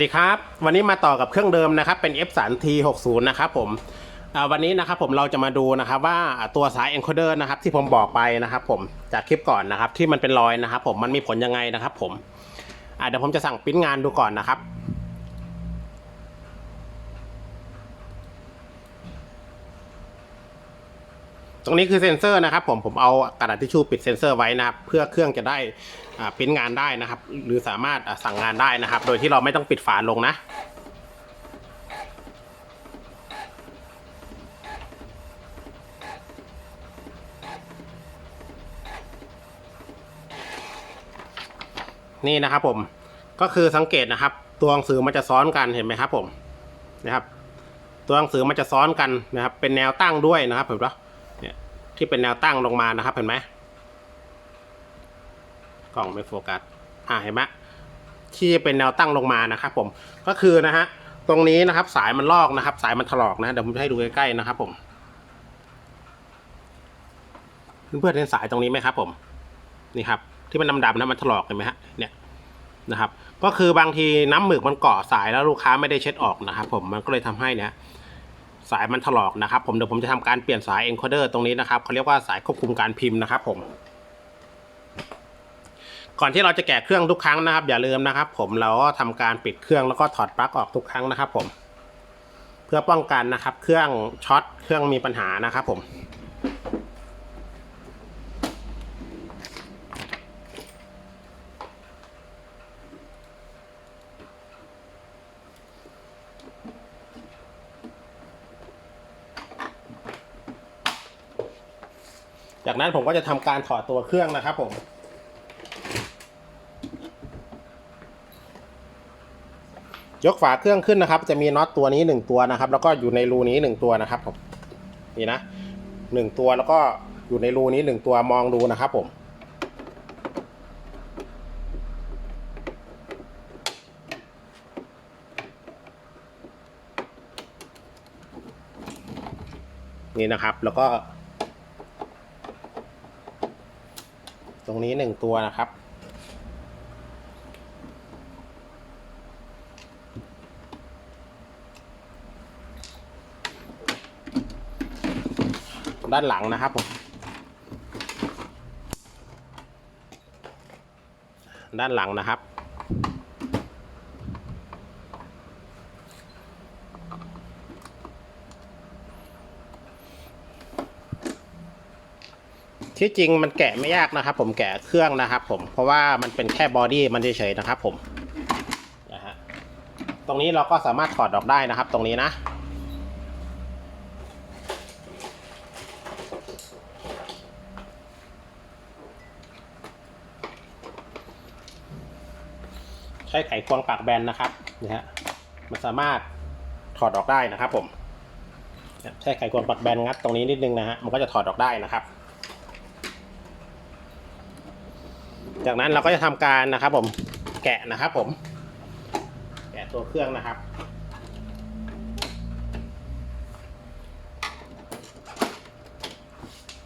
สวัสดีครับ วันนี้มาต่อกับเครื่องเดิมนะครับ เป็น F 3 T 6 0นะครับผมวันนี้นะครับผมเราจะมาดูนะครับว่าตัวสาย encoder นะครับที่ผมบอกไปนะครับผมจากคลิปก่อนนะครับที่มันเป็นรอยนะครับผมมันมีผลยังไงนะครับผมเดี๋ยวผมจะสั่งปริ้นงานดูก่อนนะครับ รงนี้คือเซ็นเซอร์นะครับผมผมเอากระดาษทิชชู่ปิดเซ็นเซอร์ไว้นะครับเพื่อเครื่องจะได้อ่าปริ้นงานได้นะครับ หรือสามารถสั่งงานได้นะครับ โดยที่เราไม่ต้องปิดฝาลงนะนี่นะครับผมก็คือสังเกตนะครับ ตัวหนังสือมันจะซ้อนกันเห็นไหมครับผมนะครับ ตัวหนังสือมันจะซ้อนกันนะครับ เป็นแนวตั้งด้วยนะครับเห็นปะ ที่เป็นแนวตั้งลงมานะครับ เห็นไหมกล้องไม่โฟกัสอ่าเห็นไหมที่เป็นแนวตั้งลงมานะครับ ผมก็คือนะฮะตรงนี้นะครับ สายมันลอกนะครับ สายมันถลอกนะเดี๋ยวผมให้ดูใกล้ๆนะครับ ผมเพื่อนๆเห็นสายตรงนี้ไหมครับ ผม นี่ครับ ที่มันดำๆนะมันถลอกเห็นไหมฮะเนี่ยนะครับ ก็คือบางทีน้ำหมึกมันเกาะสายแล้วลูกค้าไม่ได้เช็ดออกนะครับ ผมมันก็เลยทำให้เนี่ย สายมันถลอกนะครับผมเดี๋ยวผมจะทำการเปลี่ยนสาย encoder ตรงนี้นะครับเขาเรียกว่าสายควบคุมการพิมพ์นะครับผม ก่อนที่เราจะแกะเครื่องทุกครั้งนะครับ อย่าลืมนะครับ ผมเราก็ทำการปิดเครื่องแล้วก็ถอดปลั๊กออกทุกครั้งนะครับ ผม เพื่อป้องกันนะครับ เครื่องช็อตเครื่องมีปัญหานะครับ ผม จากนั้นผมก็จะทำการถอดตัวเครื่องนะครับผม ยกฝาเครื่องขึ้นนะครับ จะมีน็อตตัวนี้หนึ่งตัวนะครับ แล้วก็อยู่ในรูนี้หนึ่งตัวนะครับผมนี่นะหนึ่งตัวแล้วก็อยู่ในรูนี้หนึ่งตัวมองดูนะครับผมนี่นะครับแล้วก็ รงนี้หนึ่งตัวนะครับ ด้านหลังนะครับผมด้านหลังนะครับ ที่จริงมันแกะไม่ยากนะครับ ผมแกะเครื่องนะครับผมเพราะว่ามันเป็นแค่บอดี้มันเฉยๆนะครับผมนะฮะตรงนี้เราก็สามารถถอดออกได้นะครับ ตรงนี้นะใช้ไขควงปากแบนนะครับนี่ฮะมันสามารถถอดออกได้นะครับ ผมใช้ไขควงปากแบนงัดตรงนี้นิดนึงนะฮะมันก็จะถอดออกได้นะครับ จากนั้นเราก็จะทำการนะครับผมแกะนะครับผม แกะตัวเครื่องนะครับ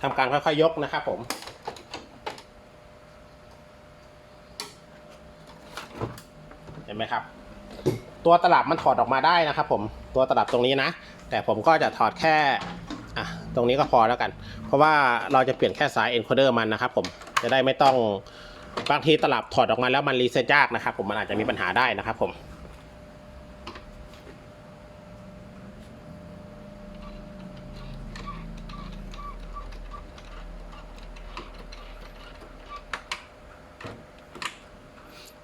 ทำการค่อยๆยกนะครับผม เห็นไหมครับ ตัวตลับมันถอดออกมาได้นะครับผม ตัวตลับตรงนี้นะ แต่ผมก็จะถอดแค่ อะ ตรงนี้ก็พอแล้วกัน เพราะว่าเราจะเปลี่ยนแค่สาย encoder มันนะครับผม จะได้ไม่ต้อง บางทีตลับถอดออกมาแล้วมันรีเซ็ตยากนะครับผมมันอาจจะมีปัญหาได้นะครับผม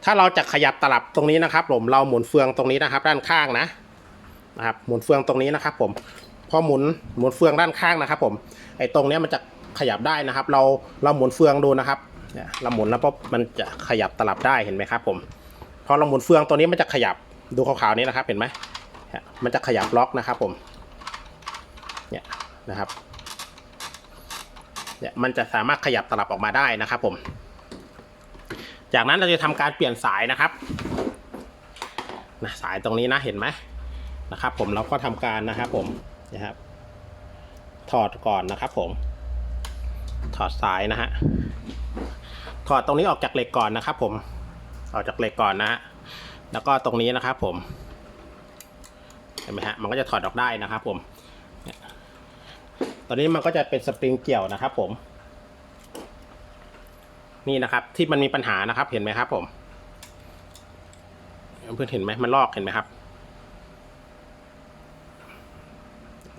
ถ้าเราจะขยับตลับตรงนี้นะครับผมเราหมุนเฟืองตรงนี้นะครับ ด้านข้างนะนะครับ หมุนเฟืองตรงนี้นะครับ ผมพอหมุนหมุนเฟืองด้านข้างนะครับ ผมไอ้ตรงนี้มันจะขยับได้นะครับ เราเราหมุนเฟืองดูนะครับ เนี่ยเราหมุนแล้วปุ๊บมันจะขยับตลับได้เห็นไหมครับผมพอเราหมุนเฟืองตัวนี้มันจะขยับดูขาวๆนี้นะครับเห็นไหมมันจะขยับล็อกนะครับผมเนี่ยนะครับเนี่ยมันจะสามารถขยับตลับออกมาได้นะครับผม จากนั้นเราจะทำการเปลี่ยนสายนะครับนะสายตรงนี้นะเห็นไหมนะครับผมเราก็ทำการนะครับผมนะครับ ถอดก่อนนะครับผม ถอดสายนะฮะ ถอดตรงนี้ออกจากเหล็กก่อนนะครับ ผม ออกจากเหล็กก่อนนะฮะ แล้วก็ตรงนี้นะครับ ผม เห็นไหมฮะ มันก็จะถอดออกได้นะครับผมตอนนี้มันก็จะเป็นสปริงเกี่ยวนะครับ ผม นี่นะครับ ที่มันมีปัญหานะครับ เห็นไหมครับ ผม เพื่อนเห็นไหมมันลอกเห็นไหมครับ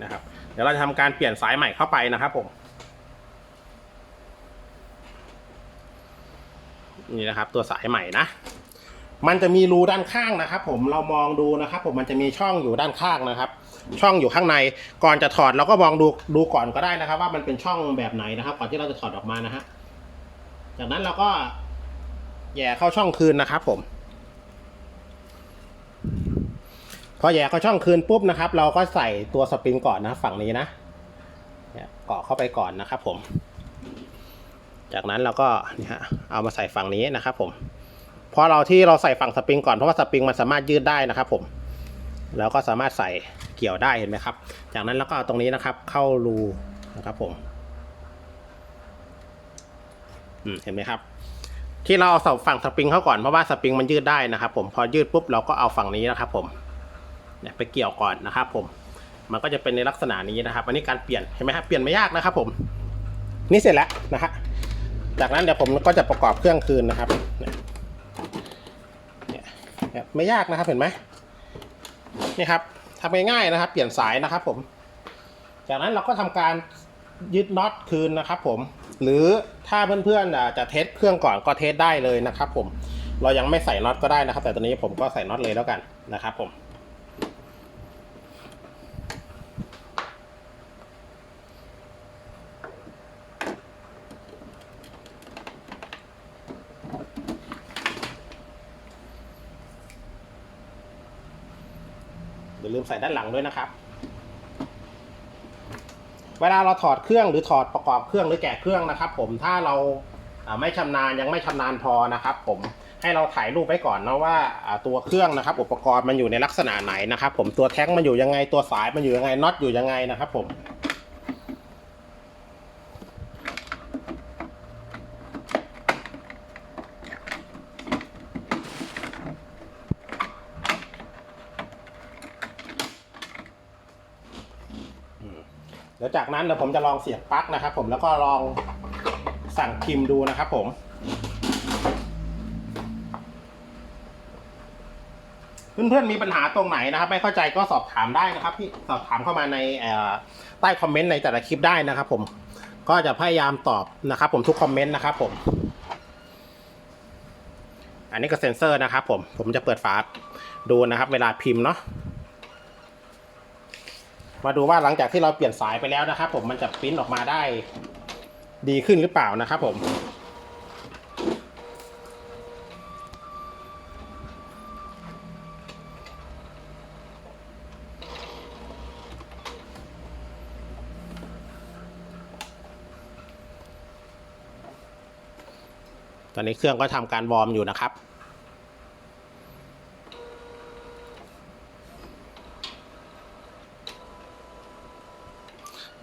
นะครับ เดี๋ยวเราจะทำการเปลี่ยนสายใหม่เข้าไปนะครับ ผม นี่นะครับ ตัวสายใหม่นะ มันจะมีรูด้านข้างนะครับ ผมเรามองดูนะครับ ผมมันจะมีช่องอยู่ด้านข้างนะครับ ช่องอยู่ข้างในก่อนจะถอดเราก็มองดูดูก่อนก็ได้นะครับ ว่ามันเป็นช่องแบบไหนนะครับ ก่อนที่เราจะถอดออกมานะฮะจากนั้นเราก็แย่เข้าช่องคืนนะครับ ผม พอแย่เข้าช่องคืนปุ๊บนะครับ เราก็ใส่ตัวสปริงก่อนนะ ฝั่งนี้นะเกาะเข้าไปก่อนนะครับ ผม จากนั้นเราก็นี่ฮะเอามาใส่ฝั่งนี้นะครับผมเพราะเราที่เราใส่ฝั่งสปริงก่อนเพราะว่าสปริงมันสามารถยืดได้นะครับผมแล้วก็สามารถใส่เกี่ยวได้เห็นไหมครับ จากนั้นเราก็เอาตรงนี้นะครับ เข้ารูนะครับผมอืมเห็นไหมครับ ที่เราเอาเสาฝั่งสปริงเข้าก่อนเพราะว่าสปริงมันยืดได้นะครับ ผมพอยืดปุ๊บเราก็เอาฝั่งนี้นะครับ ผมเนี่ยไปเกี่ยวก่อนนะครับ ผม มันก็จะเป็นในลักษณะนี้นะครับ อันนี้การเปลี่ยนเห็นไหมครับเปลี่ยนไม่ยากนะครับ ผม นี่เสร็จแล้วนะฮะ จากนั้นเดี๋ยวผมก็จะประกอบเครื่องคืนนะครับเนี่ยไม่ยากนะครับเห็นไหมนี่ครับทำง่ายๆนะครับ เปลี่ยนสายนะครับ ผม จากนั้นเราก็ทำการยึดน็อตคืนนะครับ ผม หรือถ้าเพื่อนๆอะจะเทสเครื่องก่อนก็เทสได้เลยนะครับ ผม เรายังไม่ใส่น็อตก็ได้นะครับ แต่ตอนนี้ผมก็ใส่น็อตเลยแล้วกันนะครับ ผม มใส่ด้านหลังด้วยนะครับ เวลาเราถอดเครื่องหรือถอดประกอบเครื่องหรือแกะเครื่องนะครับ ผมถ้าเราไม่ชำนาญยังไม่ชำนาญพอนะครับ ผมให้เราถ่ายรูปไว้ก่อนนะว่าอ่าตัวเครื่องนะครับ อุปกรณ์มันอยู่ในลักษณะไหนนะครับ ผมตัวแท้งมันอยู่ยังไงตัวสายมันอยู่ยังไงน็อตอยู่ยังไงนะครับ ผม ดี๋ยวจากนั้นเดี๋ยวผมจะลองเสียบปลั๊กนะครับผมแล้วก็ลองสั่งพิมพ์ดูนะครับผม เพื่อนๆมีปัญหาตรงไหนนะครับ ไม่เข้าใจก็สอบถามได้นะครับพี่สอบถามเข้ามาในใต้คอมเมนต์ในแต่ละคลิปได้นะครับผมก็จะพยายามตอบนะครับ ผมทุกคอมเมนต์นะครับผมอันนี้ก็เซ็นเซอร์นะครับผมผมจะเปิดฝาดูนะครับ เวลาพิมพ์เนาะ มาดูว่าหลังจากที่เราเปลี่ยนสายไปแล้วนะครับ ผมมันจะปริ้นออกมาได้ดีขึ้นหรือเปล่านะครับผมตอนนี้เครื่องก็ทำการวอร์มอยู่นะครับ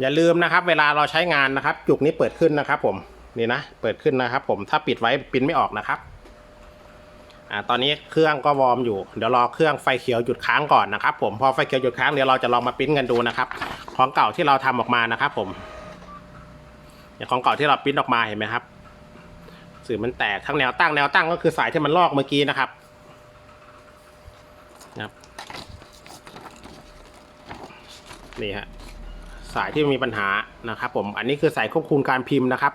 อย่าลืมนะครับ เวลาเราใช้งานนะครับ จุกนี้เปิดขึ้นนะครับ ผมนี่นะเปิดขึ้นนะครับ ผมถ้าปิดไว้ปิ้นไม่ออกนะครับอ่าตอนนี้เครื่องก็วอร์มอยู่เดี๋ยวรอเครื่องไฟเขียวหยุดค้างก่อนนะครับ ผมพอไฟเขียวหยุดค้างเดี๋ยวเราจะลองมาปิ้นกันดูนะครับ ของเก่าที่เราทำออกมานะครับ ผมอย่างของเก่าที่เราปิ้นออกมาเห็นไหมครับ สื่อมันแตกทั้งแนวตั้งแนวตั้งก็คือสายที่มันลอกเมื่อกี้นะครับนะครับนี่ฮะ สายที่มีปัญหานะครับผมอันนี้คือสายควบคุมการพิมพ์นะครับ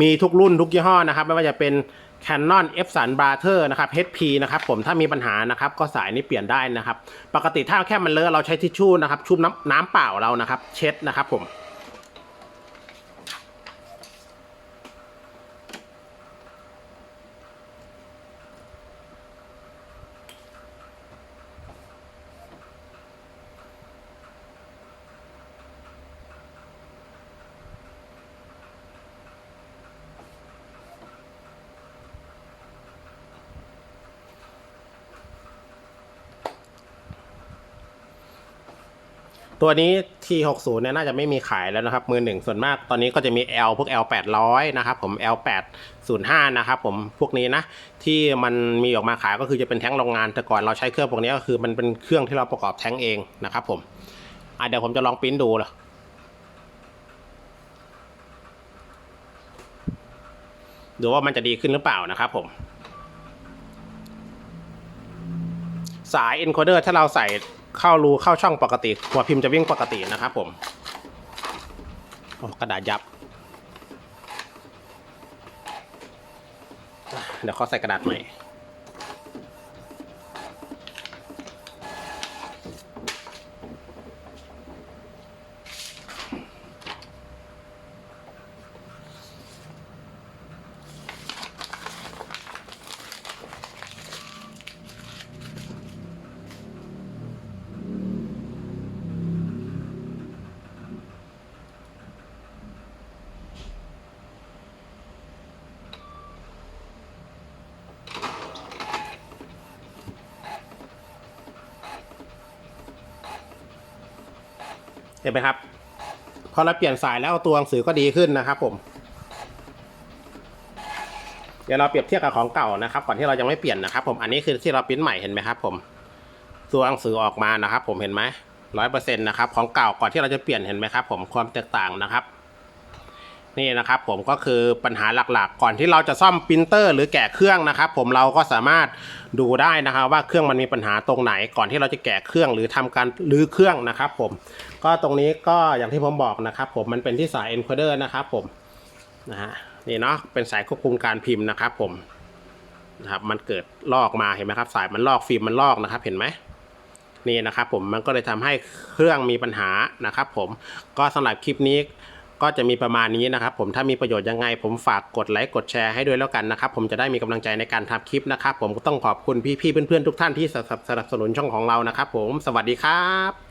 มีทุกรุ่นทุกยี่ห้อนะครับ ไม่ว่าจะเป็น Canon f 3 Brother นะครับ HP นะครับผมถ้ามีปัญหานะครับก็สายนี้เปลี่ยนได้นะครับ ปกติถ้าแค่มันเลอะเราใช้ทิชชู่นะครับชุบน้ำน้ำเปล่าเรานะครับ เช็ดนะครับผม ตัวนี้ T60 เนี่ยน่าจะไม่มีขายแล้วนะครับ มือหนึ่งส่วนมากตอนนี้ก็จะมี L พวก L 800 นะครับผม L 805 นะครับผมพวกนี้นะ ที่มันมีออกมาขายก็คือจะเป็นแท้งโรงงานแต่ก่อนเราใช้เครื่องพวกนี้ก็คือมันเป็นเครื่องที่เราประกอบแท้งเองนะครับผมอะเดี๋ยวผมจะลองปริ้นดูเลยดูว่ามันจะดีขึ้นหรือเปล่านะครับผมสาย encoder ถ้าเราใส่ เข้ารูเข้าช่องปกติ หัวพิมพ์จะวิ่งปกตินะครับผมกระดาษยับ เดี๋ยวเขาใส่กระดาษใหม่ เห็นไหมครับ พอเราเปลี่ยนสายแล้วตัวหนังสือก็ดีขึ้นนะครับ ผม เดี๋ยวเราเปรียบเทียบกับของเก่านะครับ ก่อนที่เรายังไม่เปลี่ยนนะครับ ผม อันนี้คือที่เราปริ้นใหม่เห็นไหมครับ ผม ตัวหนังสือออกมานะครับ ผมเห็นไหมร้อยเปอร์เซ็นต์นะครับ ของเก่าก่อนที่เราจะเปลี่ยนเห็นไหมครับ ผม ความแตกต่างนะครับนี่นะครับผมก็คือปัญหาหลักๆ ก่อนที่เราจะซ่อมปรินเตอร์หรือแกะเครื่องนะครับ ผมเราก็สามารถดูได้นะครับว่าเครื่องมันมีปัญหาตรงไหน ก่อนที่เราจะแกะเครื่องหรือทำการรื้อเครื่องนะครับ ผม ก็ตรงนี้ก็อย่างที่ผมบอกนะครับผมมันเป็นที่สาย encoder นะครับผมนะฮะนี่เนาะเป็นสายควบคุมการพิมพ์นะครับผมนะครับมันเกิดลอกมาเห็นไหมครับ สายมันลอกฟิล์มมันลอกนะครับเห็นไหมนี่นะครับผมมันก็เลยทำให้เครื่องมีปัญหานะครับผมก็สำหรับคลิปนี้ก็จะมีประมาณนี้นะครับผมถ้ามีประโยชน์ยังไง ผมฝากกดไลค์กดแชร์ให้ด้วยแล้วกันนะครับ ผมจะได้มีกำลังใจในการทำคลิปนะครับ ผมก็ต้องขอบคุณพี่ๆเพื่อนๆทุกท่านที่สนับสนุนช่องของเรานะครับ ผมสวัสดีครับ